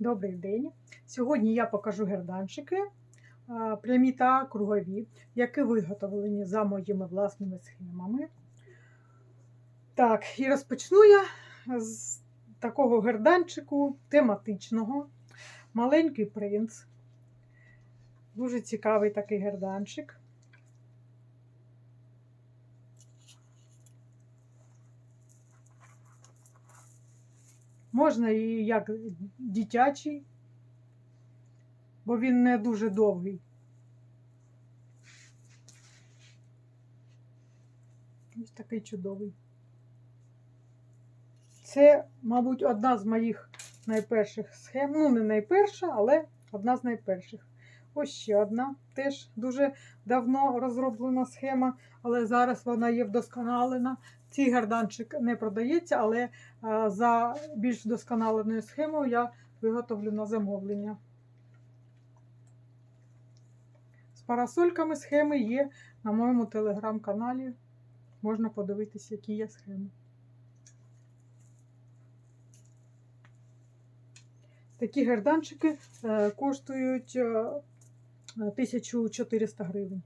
Добрий день. Сьогодні я покажу герданчики прямі та кругові, які виготовлені за моїми власними схемами. Так, і розпочну я з такого герданчику тематичного. Маленький принц. Дуже цікавий такий герданчик. Можна і як дитячий, бо він не дуже довгий. Ось такий чудовий. Це, мабуть, одна з моїх найперших схем. Ну, не найперша, але одна з найперших. Ось ще одна. Теж дуже давно розроблена схема, але зараз вона є вдосконалена. Цей гарданчик не продається, але за більш вдосконаленою схемою я виготовлю на замовлення. З парасольками схеми є на моєму телеграм-каналі. Можна подивитися, які є схеми. Такі герданчики е, коштують е, 1400 гривень.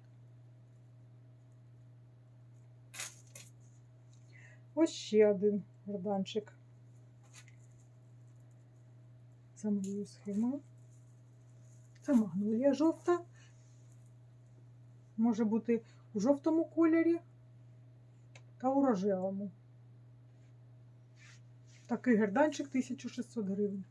Ось ще один герданчик. За моєю схемою. Це магнолія жовта. Може бути у жовтому кольорі та у рожевому. Такий герданчик 1600 гривень.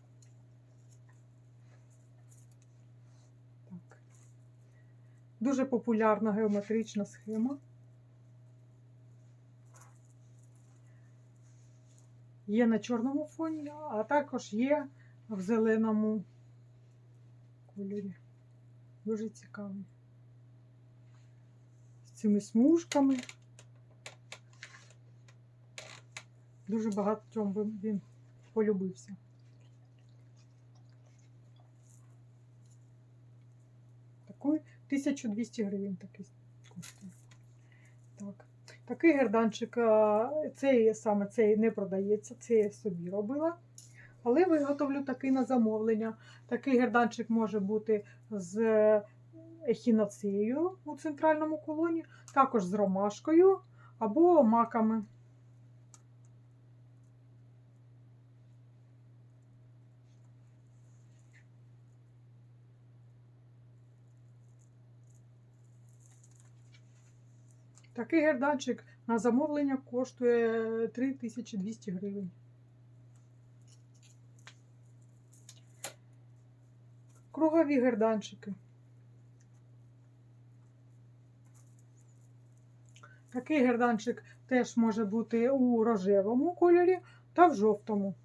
Дуже популярна геометрична схема. Є на чорному фоні, а також є в зеленому кольорі. Дуже цікавий. З цими смужками. Дуже багатьом він полюбився. Такий 1200 гривень такий коштує. Так. Такий герданчик, цей саме цей не продається, це я собі робила. Але виготовлю такий на замовлення. Такий герданчик може бути з ехінацеєю у центральному колоні, також з ромашкою або маками. Такий герданчик на замовлення коштує 3200 гривень. Кругові герданчики. Такий герданчик теж може бути у рожевому кольорі та в жовтому.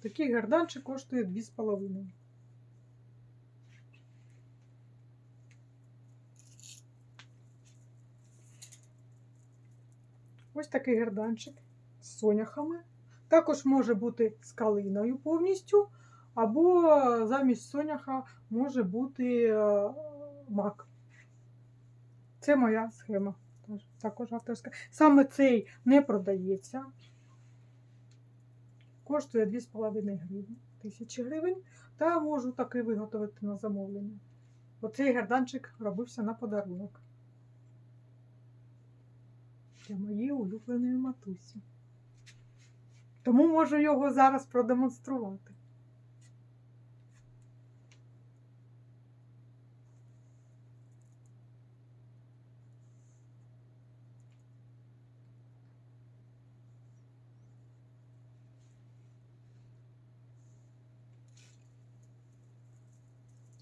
Такий герданчик коштує 2,5. Ось такий герданчик з соняхами. Також може бути з калиною повністю, або замість соняха може бути е, мак. Це моя схема. Також авторська. Саме цей не продається. Коштує 2,5 гривні, тисячі гривень. Та можу таки виготовити на замовлення. Оцей герданчик робився на подарунок для моєї улюбленої матусі. Тому можу його зараз продемонструвати.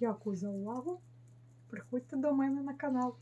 Дякую за увагу. Приходьте до мене на канал.